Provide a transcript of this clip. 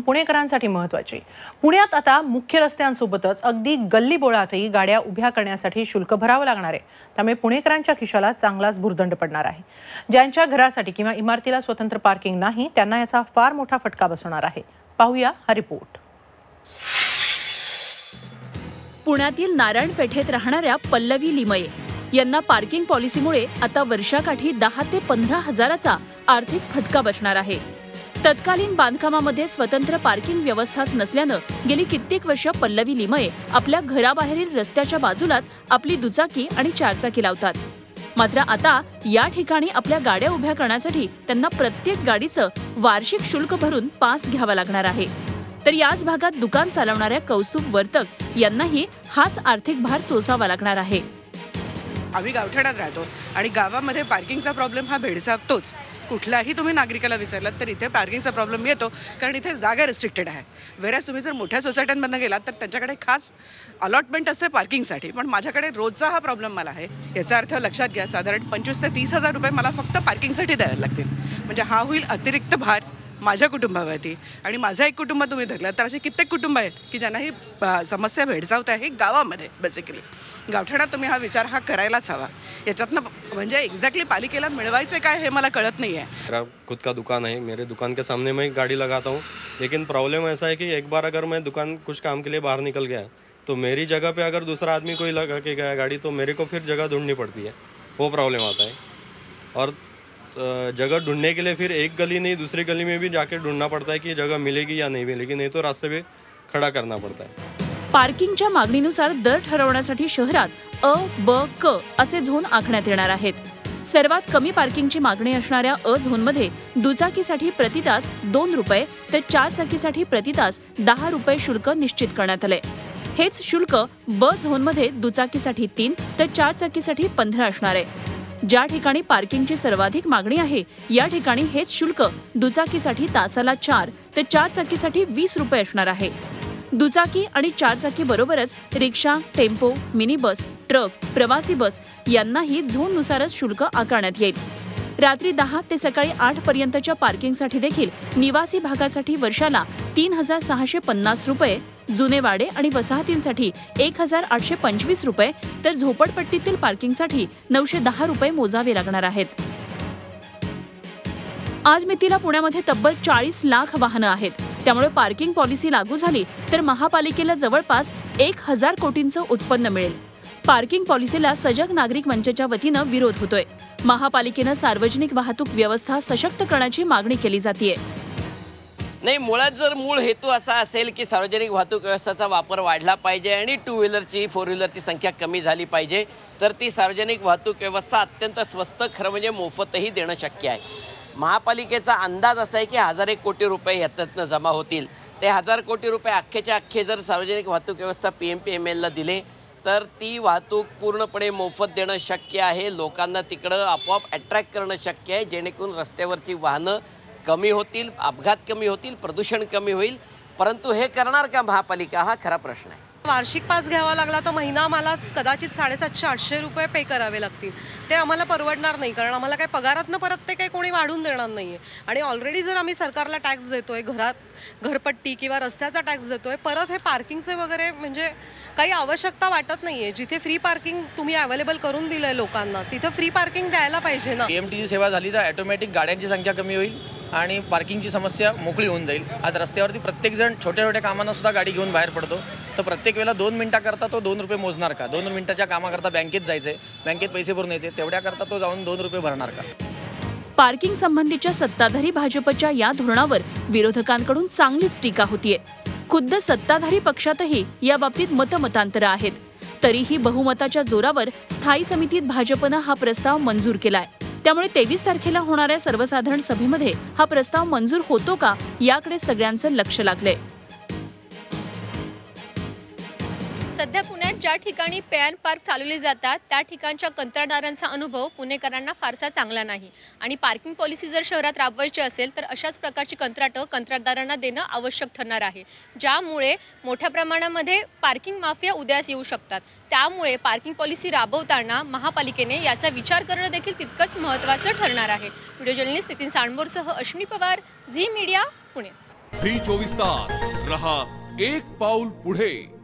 पुणेकरांसाठी महत्वाची. पुण्यात आता मुख्य रस्त्यांसोबतच अगदी गल्ली बोळातही गाड्या उभ्या करण्यासाठी शुल्क भरावं लागणार आहे. त्यामुळे पुणेकरांच्या खिशाला चांगलाच भुर्दंड पडणार आहे. ज्यांच्या घरासाठी किंवा इमारतीला स्वतंत्र पार्किंग नाही त्यांना याचा फार मोठा फटका बसणार आहे. पाहूया हा रिपोर्ट. पुण्यातील नारायण पेठेत राहणाऱ्या पल्लवी लिमये यांना पार्किंग पॉलिसीमुळे आता वर्षाकाठी दहा ते पंधरा हजाराचा आर्थिक फटका बसणार आहे. तत्कालीन बांधकामामध्ये स्वतंत्र पार्किंग व्यवस्थाच नसल्यानं गेली कित्येक वर्ष पल्लवी लिमये आपल्या घराबाहेरील रस्त्याच्या बाजूलाच आपली दुचाकी आणि चारचाकी लावतात. मात्र आता या ठिकाणी आपल्या गाड्या उभ्या करण्यासाठी त्यांना प्रत्येक गाडीचं वार्षिक शुल्क भरून पास घ्यावा लागणार आहे. तर याच भागात दुकान चालवणाऱ्या कौस्तुभ वर्तक यांनाही हाच आर्थिक भार सोसावा लागणार आहे. आम्ही गावठाणात राहतो आणि गावामध्ये पार्किंगचा प्रॉब्लेम हा भेडसावतोच. कुठल्याही तुम्ही नागरिकाला विचारलात तर इथे पार्किंगचा प्रॉब्लेम येतो कारण इथे जागा रिस्ट्रिक्टेड आहे. वेऱ्यास तुम्ही जर मोठ्या सोसायट्यांमधनं गेलात तर त्यांच्याकडे खास अलॉटमेंट असते पार्किंगसाठी पण माझ्याकडे रोजचा हा प्रॉब्लेम मला आहे. याचा अर्थ लक्षात घ्या साधारण पंचवीस ते तीस हजार रुपये मला फक्त पार्किंगसाठी द्यायला लागतील. म्हणजे हा होईल अतिरिक्त भार. माझ्या कुटुंबावरती. आणि माझं एक कुटुंब तुम्ही धरलं, तर असे कित्येक कुटुंब आहेत की ज्यांना ही समस्या भेडसावत आहे गावामध्ये बेसिकली गावठाणात तुम्ही हा विचार हा करायलाच हवा. याच्यातनं म्हणजे एक्झॅक्टली पालिकेला मिळवायचं काय हे मला कळत आहे मेरा खुद का दुकान है मेरे दुकान के सामने मैं गाड़ी लगाता हूँ, लेकिन प्रॉब्लम ऐसा है कि एक बार अगर मैं दुकान कुछ काम के लिए बाहर निकल गया तो मेरी जगह पे अगर दूसरा आदमी कोई लगा के गया गाड़ी तो मेरे को फिर जगह ढूंढनी पड़ती है, वो प्रॉब्लम आता है। और जगह ढूंढने के लिए फिर एक गली नहीं दूसरी गली में भी जाके ढूंढना पड़ता है कि जगह मिलेगी या नहीं मिलेगी नहीं तो रास्ते पे खड़ा करना पड़ता है। पार्किंगच्या मागणीनुसार दर ठरवण्यासाठी शहरात अ ब क असे झोन आखण्यात येणार आहेत. सर्वात कमी पार्किंगची मागणी असणाऱ्या अ झोनमध्ये दुचाकीसाठी प्रति तास दोन रुपये तर चार चाकीसाठी प्रति तास दहा रुपये शुल्क निश्चित करण्यात आले. हेच शुल्क ब झोनमध्ये दुचाकीसाठी तीन तर चार चाकीसाठी पंधरा असणार आहे. ज्या ठिकाणी पार्किंगची सर्वाधिक मागणी आहे या ठिकाणी हेच शुल्क दुचाकीसाठी तासाला चार तर चार चाकीसाठी वीस रुपये असणार आहे. दुचाकी आणि चारचाकी बरोबरच rickshaw tempo mini bus truck प्रवासी बस यांनाही झोननुसारच शुल्क आकारण्यात येईल. रात्री दहा ते सकाळी आठ पर्यंतच्या पार्किंगसाठी देखील निवासी भागासाठी वर्षाला तीन हजार सहाशे पन्नास रुपये जुने वाडे आणि वसाहतींसाठी एक हजार आठशे पंचवीस रुपये तर झोपडपट्टीतील पार्किंगसाठी नऊशे दहा रुपये मोजावे लागणार आहेत. आज मितीला पुण्यामध्ये तब्बल चाळीस लाख वाहनं आहेत. त्यामुळे पार्किंग पॉलिसी लागू झाली तर महापालिकेला जवळपास एक हजार कोटींचं उत्पन्न मिळेल. पार्किंग पॉलिसीला सजग नागरिक मंचच्या वतीनं विरोध होतोय. महापालिकेनं सार्वजनिक वाहतूक व्यवस्था सशक्त करण्याची मागणी केली जाते नाही मुळात जर मूळ हेतू असा असेल की सार्वजनिक वाहतूक व्यवस्थेचा वापर वाढला पाहिजे आणि टू व्हीलरची फोर व्हीलरची संख्या कमी झाली पाहिजे तर ती सार्वजनिक वाहतूक व्यवस्था अत्यंत स्वस्त खरं म्हणजे मोफतही देणं शक्य आहे. महापालिकेचा अंदाज असा आहे की हजार एक कोटी रुपये ह्यातनं जमा होतील. ते हजार कोटी रुपये अख्खेच्या अख्खे जर सार्वजनिक वाहतूक व्यवस्था पी एम पी एम एलला दिले तर ती वाहतूक पूर्णपणे मोफत देणं शक्य आहे. लोकांना तिकडं आपोआप अट्रॅक्ट करणं शक्य आहे जेणेकरून रस्त्यावरची वाहनं कमी होतील अपघात कमी होतील प्रदूषण कमी होईल. परंतु हे करणार का महापालिका? हा खरा प्रश्न आहे. वार्षिक पास घ्यावा लागला तर महिना मला कदाचित साडेसातशे आठशे रुपये पे करावे लागतील. ते आम्हाला परवडणार नाही कारण आम्हाला काय पगारातनं परत ते काही कोणी वाढून देणार नाही आहे आणि ऑलरेडी जर आम्ही सरकारला टॅक्स देतोय घरात घरपट्टी किंवा रस्त्याचा टॅक्स देतोय परत हे पार्किंगचे वगैरे म्हणजे काही आवश्यकता वाटत नाही आहे जिथे फ्री पार्किंग तुम्ही अवेलेबल करून दिलं आहे लोकांना तिथं फ्री पार्किंग द्यायला पाहिजे ना. पी एम टीची सेवा झाली तर ॲटोमॅटिक गाड्यांची संख्या कमी होईल. आणि पार्किंगची समस्या मोकळी होऊन जाईल. आज रस्त्यावरती प्रत्येकजण छोट्या छोट्या कामांना सुद्धा गाडी घेऊन बाहेर पडतो. तर प्रत्येक वेळेला दोन मिनटाकरता तो दोन रुपये मोजणार का? दोन मिनटाच्या कामाकरता बँकेत जायचं आहे बँकेत पैसे भरून यायचे. तेवढ्याकरता तो जाऊन दोन रुपये भरणार का? पार्किंग संबंधीच्या सत्ताधारी भाजपच्या या धोरणावर विरोधकांकडून चांगलीच टीका होतीये. खुद्द सत्ताधारी पक्षातही या बाबतीत मतमतांतरं आहेत. तरीही बहुमताच्या जोरावर स्थायी समितीत भाजपनं हा प्रस्ताव मंजूर केलाय. त्यामुळे तेवीस तारखेला होणाऱ्या सर्वसाधारण सभेमध्ये हा प्रस्ताव मंजूर होतो का याकडे सगळ्यांचं लक्ष लागलंय. ज्या ठिकाणी पॅन पार्क चालवले जातात त्या ठिकाणच्या कंत्राटदारांचा अनुभव पुणेकरांना फारसा चांगला नाही. आणि पार्किंग पॉलिसी जर शहरात राबवायची असेल तर अशाच प्रकारची कंत्राटं कंत्राटदारांना देणं आवश्यक ठरणार आहे. ज्यामुळे मोठ्या प्रमाणामध्ये पार्किंग माफिया उदयास येऊ शकतात. त्यामुळे पार्किंग पॉलिसी राबवताना महापालिकेने याचा विचार करणं देखील तितकंच महत्त्वाचं ठरणार आहे. Video journalist Nitin सांडबोरसह Ashwini Pawar Zee media Pune. Zee चोवीस तास. रहा एक पाऊल पुढे.